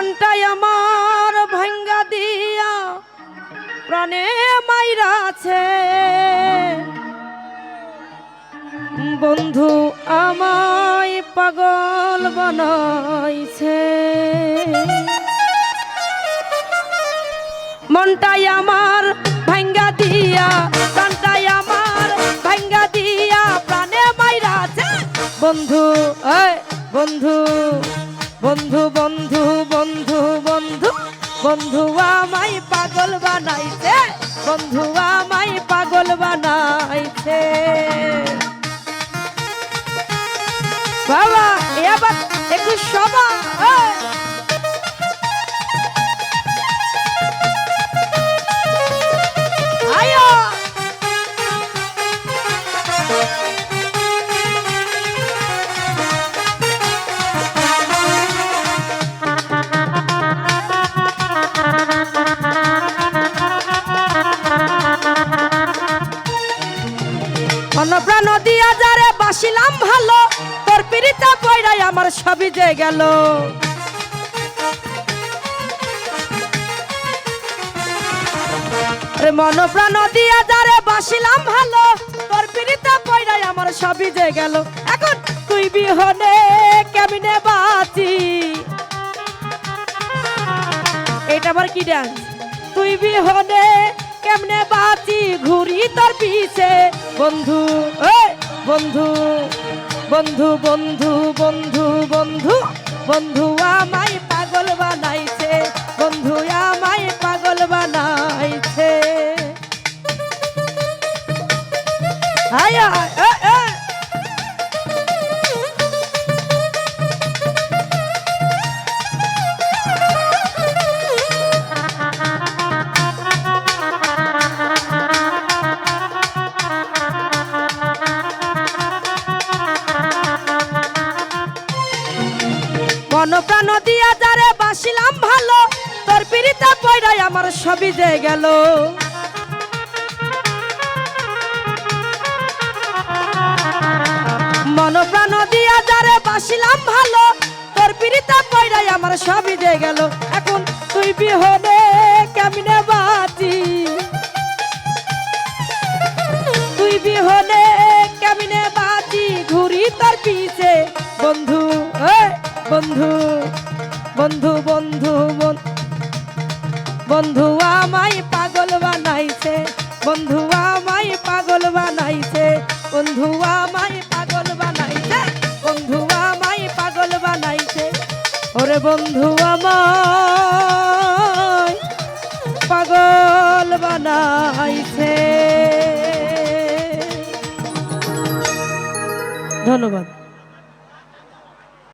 মনটাই আমার ভাঙ্গা দিয়া প্রাণে মাইরা আছে। বন্ধু আমায় পাগল বানাইছে। মনটাই আমার ভাঙ্গা দিয়া প্রাণটাই আমার ভাঙ্গা দিয়া প্রাণে মাইরা আছে। বন্ধু বন্ধু। বন্ধু বন্ধু বন্ধু বন্ধু বন্ধু আমায় পাগল বানাইছে, বন্ধু আমায় পাগল বানাইছে। বাবা এবার একটু সবা অন্নপ্রাণ দিয়া যারে বাসিলাম ভালো, তোর পিড়িতা পয়রাই আমার সবই যে গেল। মন প্রাণ দিয়া যারে বাসিলাম ভালো, তোর পিড়িতা পয়রাই আমার সবই যে গেল। এখন তুই বিহনে কেমনে বাঁচি এটা আবার কি ডান্স তুই বিহনে কেমনে বাঁচি ঘুরি তোর পিছে? বন্ধু বন্ধু বন্ধু বন্ধু বন্ধু বন্ধু বন্ধু আমায় পাগল বানাইছে বন্ধু আমায় পাগল বানাইছে। আয় আয়, মন প্রাণ দিয়া যারে বাসিলাম ভালো, তোর পিড়িতা পয়রাই আমার সবই যে গেল। মন প্রাণ দিয়া যারে বাসিলাম ভালো, তোর পিড়িতা পয়রাই আমার সবই যে গেল। এখন তুই বিহনে কেমনে বাঁচি? তুই বিহনে কেমনে বাঁচি? ঘুরি তোর পিছে, বন্ধু বন্ধু বন্ধু বন্ধু, বন- বন্ধু আমায় পাগল বানাইছে, বন্ধু আমায় পাগল বানাইছে, বন্ধু আমায় পাগল বানাইছে, বন্ধু আমায় পাগল বানাইছে। ওরে বন্ধু আমায় পাগল বানাইছে। ধন্যবাদ।